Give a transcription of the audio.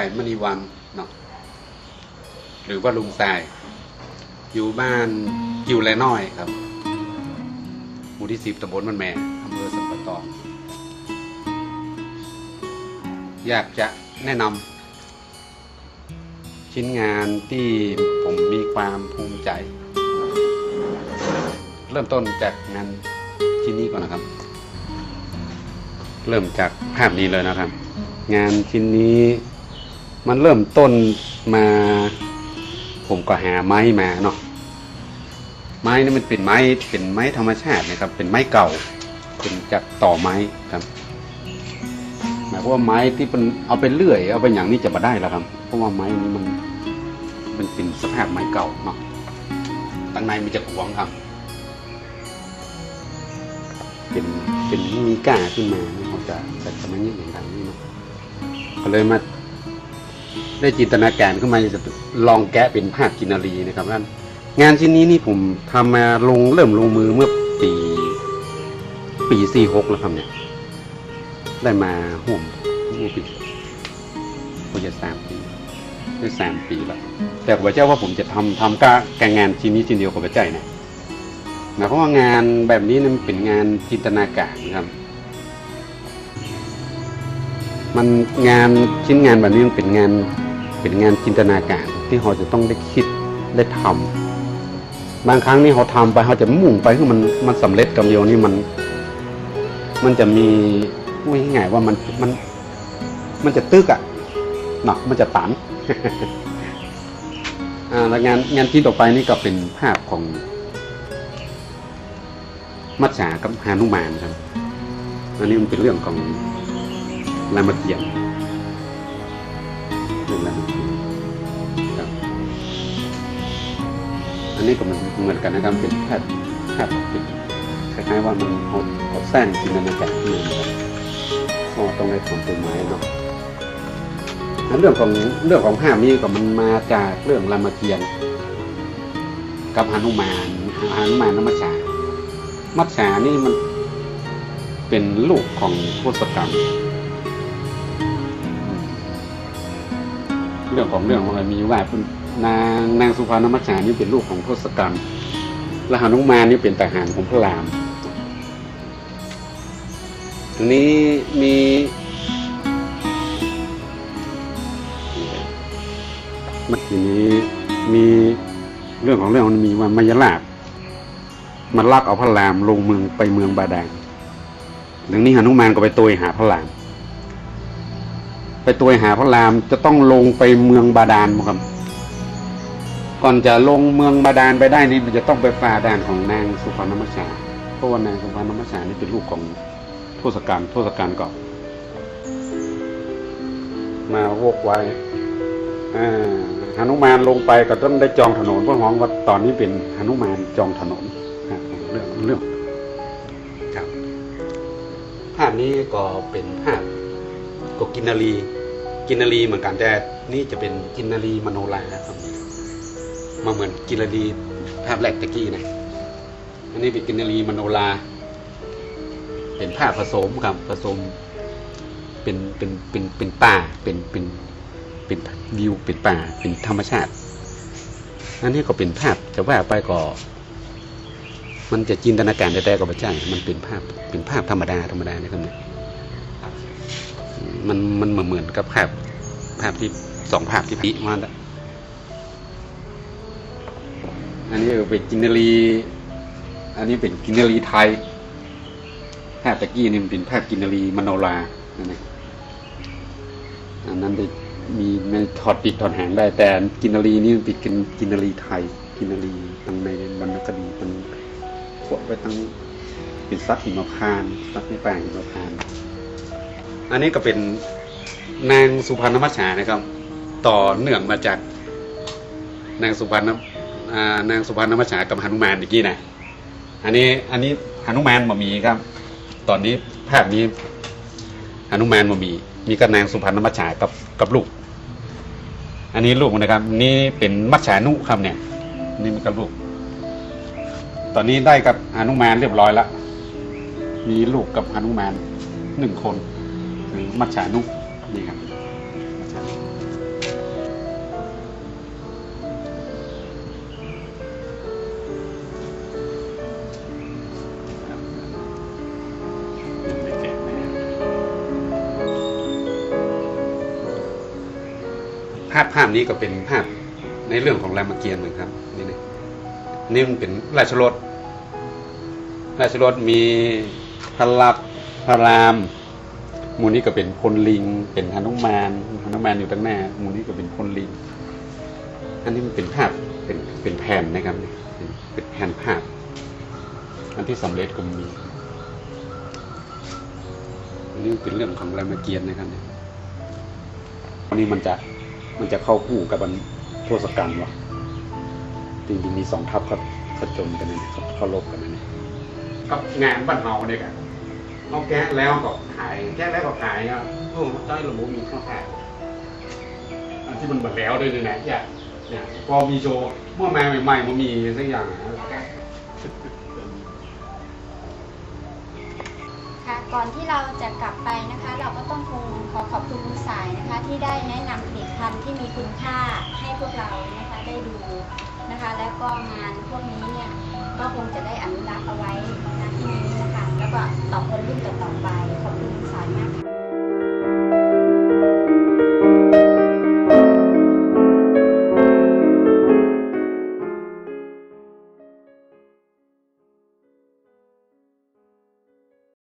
ายมณีวันเนาะหรือว่าลุงทราย อยู่บ้านกิวแลน้อยครับหมู่ที่สิบตำบลมันแม่อำเภอสัมปะตอง อยากจะแนะนำชิ้นงานที่ผมมีความภูมิใจ เริ่มต้นจากงานชิ้นนี้ก่อนนะครับ เริ่มจากภาพนี้เลยนะครับ งานชิ้นนี้ มันเริ่มต้นมา ผมก็หาไม้มาเนาะไม้นี่มันเป็นไม้เป็นไม้ธรรมชาตินะครับ เป็นไม้เก่าเป็นจากต่อไม้ครับหมายว่าไม้ที่เป็นเอาไปเลื่อย เอาไปอย่างนี้จะมาได้แล้วครับ เพราะว่าไม้นี้มันมันเป็นสภาพไม้เก่าเนาะตั้งในมันจะขวางครับ เป็นเป็นมีก้าขึ้นมาเขาจะจะจะมาเงี้อย่างนั้นนี่เนาะก็เลยมา ได้จินตนาการขึ้นมาจะลองแกะเป็นภาพกินนารีนะครับท่านงานชิ้นนี้นี่ผมทำมาลงเริ่มลงมือเมื่อปีปีสี่หกแล้วครับเนี่ย ได้มาห่วมห่วมปีก็จะสามปีได้สามปีแล้วแต่ผมเจ้าว่าผมจะทำทำการกงานชิ้นนี้ชิ้นเดียวกับพระเจ้านะหมายความว่างานแบบนี้นั้นเป็นงานจินตนาการครับ มันงานชิ้นงานแบบนี้มันเป็นงานเป็นงานจินตนาการที่เราจะต้องได้คิดได้ทำบางครั้งนี่เขาทำไปเขาจะมุ่งไปคือมันมันสำเร็จกับเดียนี่มัน มันจะมีพูดง่ายๆว่ามันมันมันจะตึกอะ่ะเนาะมันจะตันอ่าแล้วงานงานที่ต่อไปนี่ก็เป็นภาพของมัจฉากับฮานุมานครับอันนี้มันเป็นเรื่องของ รามเกียรติ์เรื่องรามเกียรติ์ครับอันนี้ก็เหมันเหมือนกันนะครับเป็นแพทย์แพเป็นคล้ายๆว่ามันเขาเขาสร้างจินตนาการขึ้นมานก็ต้องได้ทำเป็นไม้เนาะเรื่องของเรื่องของภาพนี้ก็มันมาจากเรื่องรามเกียรติ์กับหนุมานหนุมานนมัจฉามัจฉานี่มันเป็นลูกของทศกัณฐ์ เรื่องของเรื่องของอะไรมีว่าคุณนางนางสุภานมัจฉานี่เป็นลูกของทศกัณฐ์และหานุมานนี่เป็นทหารของพระรามทีนี้มีทีนี้มีเรื่องของเรื่องมันมีว่ามายาลาบมันลักเอาพระรามลงเมืองไปเมืองบาดาลดังนี้หานุมานก็ไปตัวหาพระราม ไปตัวหาพระรามจะต้องลงไปเมืองบาดาลครับ ก่อนจะลงเมืองบาดาลไปได้นี่มันจะต้องไปฝ่าด่านของนางสุพรรณมัชชาเพราะว่านางสุพรรณมัชชานี่เป็นลูกของทศกัณฐ์ทศกัณฐ์ก็มาวกไว้อ่าหนุมานลงไปก็ต้องได้จองถนนเพราะหองว่าตอนนี้เป็นหนุมานจองถนนเรื่องเรื่องครับภาพนี้ก็เป็นภาพ กกินนารีกินนารีเหมือนกันแต่นี่จะเป็นกินนารีมโนราครับมาเหมือนกินนารีภาพแรกตะกี้นะอันนี้เป็นกินนารีมโนราเป็นภาพผสมครับผสม เป็นเป็นเป็นเป็นป่าเป็นเป็นเป็นวิวเป็นป่าเป็นธรรมชาติอันนี้ก็เป็นภาพจะว่าไปก็ มันจะจินตนาการแต่ก็ไม่ใช่มันเป็นภาพเป็นภาพธรรมดาธรรมดานะครับเนี่ย มันมันเหมือนเหมือนกับภาพภาพที่สองภาพที่พิมาแล้วอันนี้เป็นกินารี อันนี้เป็นกินารีไทย ภาพตะกี้นี่มันเป็นภาพกินารีมโนราอันนี้อันนั้นได้มีมันถอดปิดถอดหางได้ แต่กินารีนี่มันปิดกินกินนารีไทย กินารีตั้งในบรรณคดีมันขวดไว้ตั้งเป็นซักหิมพานซักในแป้งหิมพาน อันนี้ก็เป็นนางสุพรรณมัชชานะครับ ต่อเนื่องมาจากนางสุพรรณนางสุพรรณมัชชากับหนุมานเมื่อกี้นะอันนี้อันนี้หนุมานมามีครับ ตอนนี้ภาพนี้หนุมานมามี มีกับนางสุพรรณมัชชากับกับลูก อันนี้ลูกนะครับ นี่เป็นมัชชานุครับเนี่ย นี่มันกับลูก ตอนนี้ได้กับหนุมานเรียบร้อยแล้วมีลูกกับหนุมานหนึ่งคน หรือมัจฉานุนี่ครับภาพภาพนี้ก็เป็นภาพในเรื่องของรามเกียรติ์เหมือนครับนี่นี่นี่มันเป็นราชรถราชรถมีพระลักษ์พระราม มูนี้ก็เป็นพลลิง เป็นหนุมานหนุมานอยู่ตั้งหน้า มูนี้ก็เป็นพลลิง อันนี้มันเป็นภาพเป็นเป็นแผ่นนะครับเป็นแผ่นภาพ อันที่สำเร็จก็มีอันนี้เป็นเรื่องของรามเกียรตินะครับเนี่ยอันนี้มันจะมันจะเข้าคู่กับมันโทศกัณฐ์วะจริงๆมีสองทัพครับผจญกันนะเขาเขาลบกันนะเนี่ยกับงานบ้านเฮาเนี่ยกัน เอาแกะแล้วก็ขายแกะแล้วก็ขายอะโอ้ใต้ระบบมีข้าวขายอันที่มันหมดแล้วด้วยเนี่ยนะเนี่ยเนี่ยพอมีโชว์เมื่อมาใหม่ๆมันมีสักอย่างนะค่ะก่อนที่เราจะกลับไปนะคะ เราก็ต้องคงขอขอบคุณคุณสายนะคะ ที่ได้แนะนำผลิตภัณฑ์ที่มีคุณค่าให้พวกเรานะคะได้ดูนะคะ แล้วก็งานพวกนี้เนี่ยก็คงจะได้อนุรักษ์เอาไว้นะ แล้วก็ต่อคนรุ่นต่อๆไปขอบคุณสายมากค่ะ